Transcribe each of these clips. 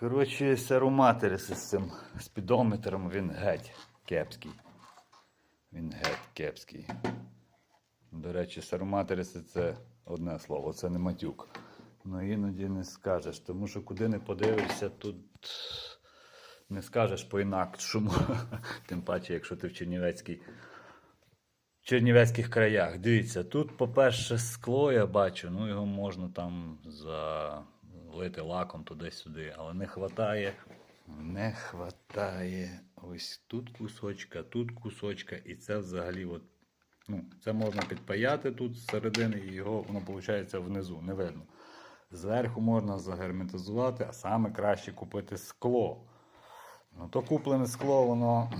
Коротше, серуматерис з цим спідометром він геть кепський. Він геть кепський. До речі, серуматериси це одне слово, це не матюк. Ну іноді не скажеш, тому що куди не подивишся, тут не скажеш по-інакшому. Тим паче, якщо ти в Чернівецькій. Чернівецьких краях. Дивіться, тут, по-перше, скло я бачу, ну його можна там залити лаком туди-сюди, але не хватає. Не хватає ось тут кусочка, тут кусочка, і це взагалі от, ну, це можна підпаяти тут з середини, і його воно виходить внизу, не видно. Зверху можна загерметизувати, а саме краще купити скло. Ну, то куплене скло, воно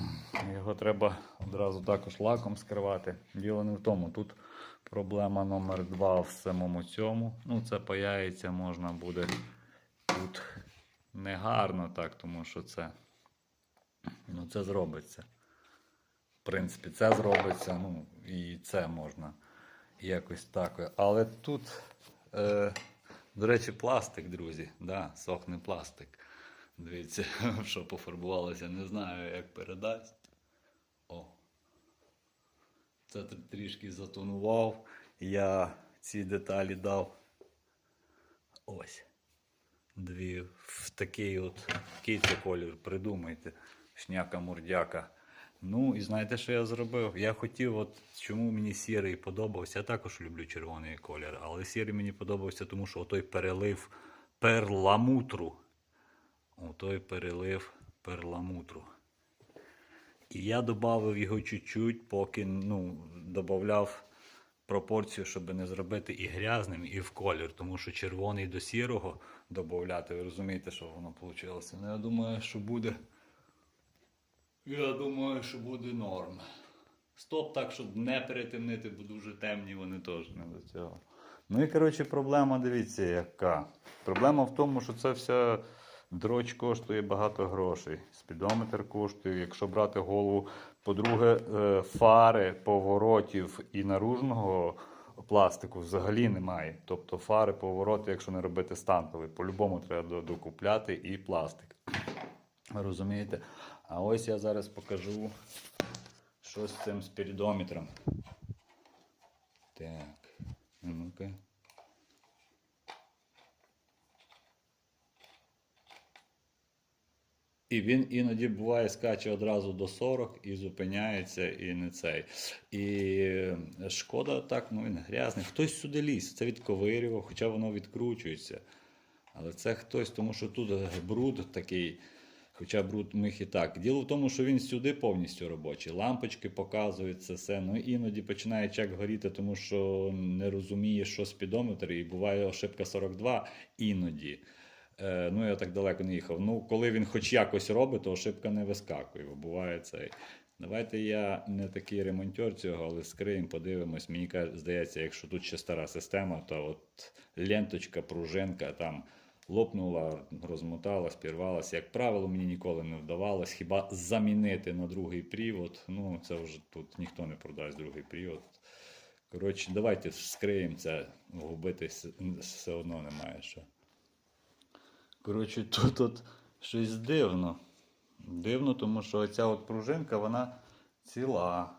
його треба одразу також лаком скривати. Діло не в тому. Тут проблема номер два в самому цьому. Ну, це паяється, можна буде тут негарно так, тому що це, ну, це зробиться. В принципі, це зробиться, ну, і це можна якось так. Але тут, е, до речі, пластик, друзі. Да, сохне пластик. Дивіться, що пофарбувалося, не знаю, як передасть. Це трішки затонував. Я ці деталі дав. Ось. Дві в такий от який це колір, придумайте. Шняка мурдяка. Ну, і знаєте, що я зробив? Я хотів, от чому мені сірий подобався. Я також люблю червоний колір, але сірий мені подобався, тому що той перелив перламутру. Отой перелив перламутру. І я додав його чуть-чуть, поки ну, додав пропорцію, щоб не зробити і грязним, і в колір. Тому що червоний до сірого додати, ви розумієте, що воно вийшло. Ну, я думаю, що буде. Я думаю, що буде норм. Стоп так, щоб не перетемнити, бо дуже темні вони теж не до цього. Ну і коротше, проблема, дивіться, яка. Проблема в тому, що це вся дроч коштує багато грошей. Спідометр коштує, якщо брати голову. По-друге, е, фари поворотів і наружного пластику взагалі немає. Тобто фари, повороти, якщо не робити стантовий, по-любому треба докупляти і пластик. Розумієте? А ось я зараз покажу, що з цим спірідометром. Так, а ну-ка. І він іноді буває скаче одразу до 40 і зупиняється, і не цей. І е, шкода так, ну він грязний. Хтось сюди ліз, це відковирював, хоча воно відкручується. Але це хтось, тому що тут бруд такий, хоча бруд мих і так. Діло в тому, що він сюди повністю робочий. Лампочки показують це все. Ну іноді починає чек горіти, тому що не розуміє, що спідометр, і буває ошибка 42 іноді. Е, ну, я так далеко не їхав. Ну, коли він хоч якось робить, то ошибка не вискакує. бо Буває цей. Давайте я не такий ремонтер цього, але скриємо, подивимось. Мені здається, якщо тут ще стара система, то от ленточка, пружинка там лопнула, розмоталась, пірвалась. Як правило, мені ніколи не вдавалось. Хіба замінити на другий привод. Ну, це вже тут ніхто не продасть другий привод. Коротше, давайте вскриємо це, губити все одно немає що. Коротше, тут от щось дивно. Дивно, тому що оця от пружинка, вона ціла.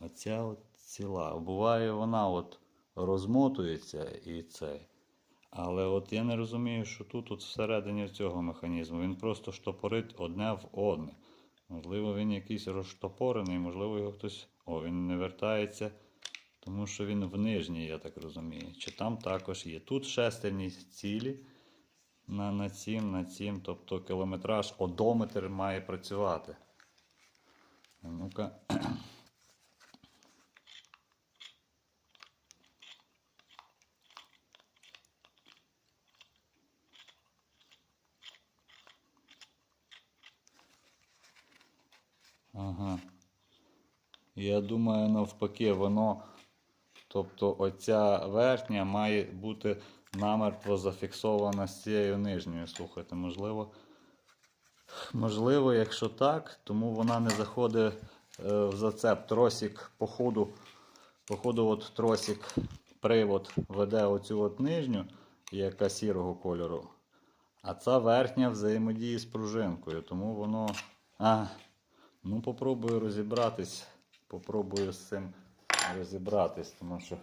Оця от ціла. Буває, вона от розмотується і цей. Але от я не розумію, що тут от всередині цього механізму. Він просто штопорить одне в одне. Можливо, він якийсь розштопорений, можливо, його хтось. О, він не вертається, тому що він в нижній, я так розумію. Чи там також є. Тут шестерні цілі на, на цім, на цім, тобто кілометраж, одометр має працювати. Ну-ка. Ага. Я думаю, навпаки, воно. Тобто оця верхня має бути намертво зафіксована з цією нижньою. Слухайте, можливо. Можливо, якщо так, тому вона не заходить е, в зацеп. Тросик, по ходу, по ходу от тросик, привод веде оцю от нижню, яка сірого кольору. А ця верхня взаємодіє з пружинкою, тому воно. А, ну попробую розібратись. Попробую з цим розібратись, тому що.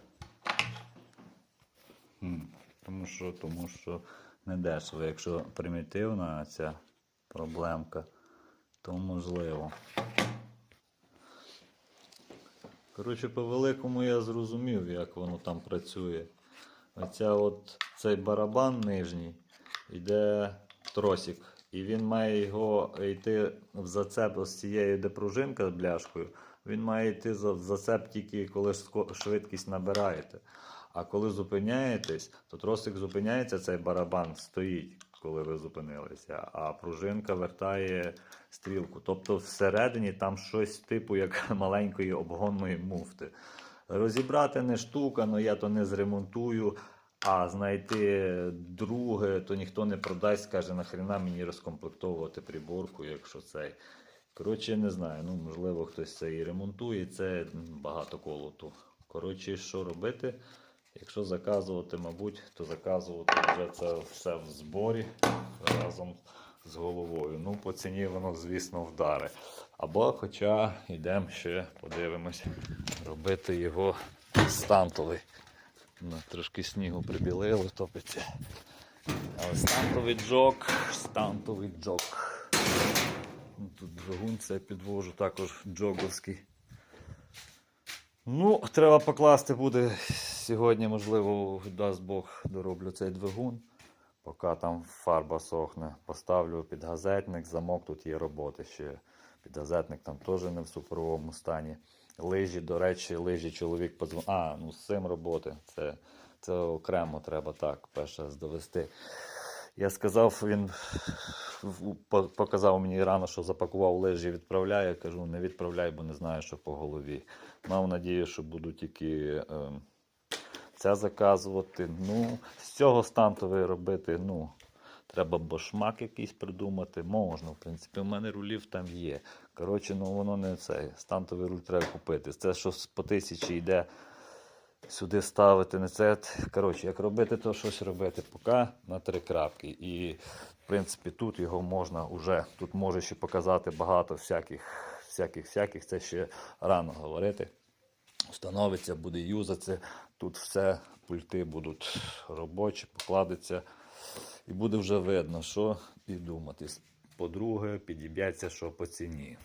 Тому що, тому що не дешево. Якщо примітивна ця проблемка, то можливо. Коротше, по великому я зрозумів, як воно там працює. Оця от цей барабан нижній йде тросик. І він має його йти в зацеп з цією, де пружинка з бляшкою. Він має йти за- зацеп тільки коли швидкість набираєте. А коли зупиняєтесь, то тросик зупиняється, цей барабан стоїть, коли ви зупинилися, а пружинка вертає стрілку. Тобто всередині там щось типу як маленької обгонної муфти. Розібрати не штука, але я то не зремонтую. А знайти друге, то ніхто не продасть, скаже, нахрена мені розкомплектовувати приборку, якщо цей. Коротше, не знаю. Ну, можливо, хтось це і ремонтує, це багато колоту. Коротше, що робити? Якщо заказувати, мабуть, то заказувати вже це все в зборі разом з головою. Ну, по ціні воно, звісно, вдаре. Або, хоча йдемо ще, подивимось, робити його стантовий. Трошки снігу прибілило, топиться. Але стантовий джок, стантовий джок. Тут двигун це підвожу, також джоговський. Ну, треба покласти буде сьогодні, можливо, дасть Бог дороблю цей двигун. Поки там фарба сохне, поставлю підгазетник, замок, тут є роботи ще. Підгазетник там теж не в суперовому стані. Лижі, до речі, лижі чоловік подзвонив. А, ну з цим роботи. Це, це окремо треба так перше довести. Я сказав, він показав мені рано, що запакував лижі, відправляє. Я кажу, не відправляй, бо не знаю, що по голові. Мав надію, що буду тільки ем, це заказувати. Ну, з цього стантовий робити, ну, треба бошмак якийсь придумати. Можна, в принципі, у мене рулів там є. Коротше, ну воно не це. Стантовий руль треба купити. Це що по тисячі йде сюди ставити, не це. Коротше, як робити, то щось робити. Поки на три крапки. І, в принципі, тут його можна вже, тут може ще показати багато всяких, всяких, всяких. Це ще рано говорити. Встановиться, буде юзатися. Тут все, пульти будуть робочі, покладеться. І буде вже видно, що і думати. По-друге, підіб'ється, що по ціні.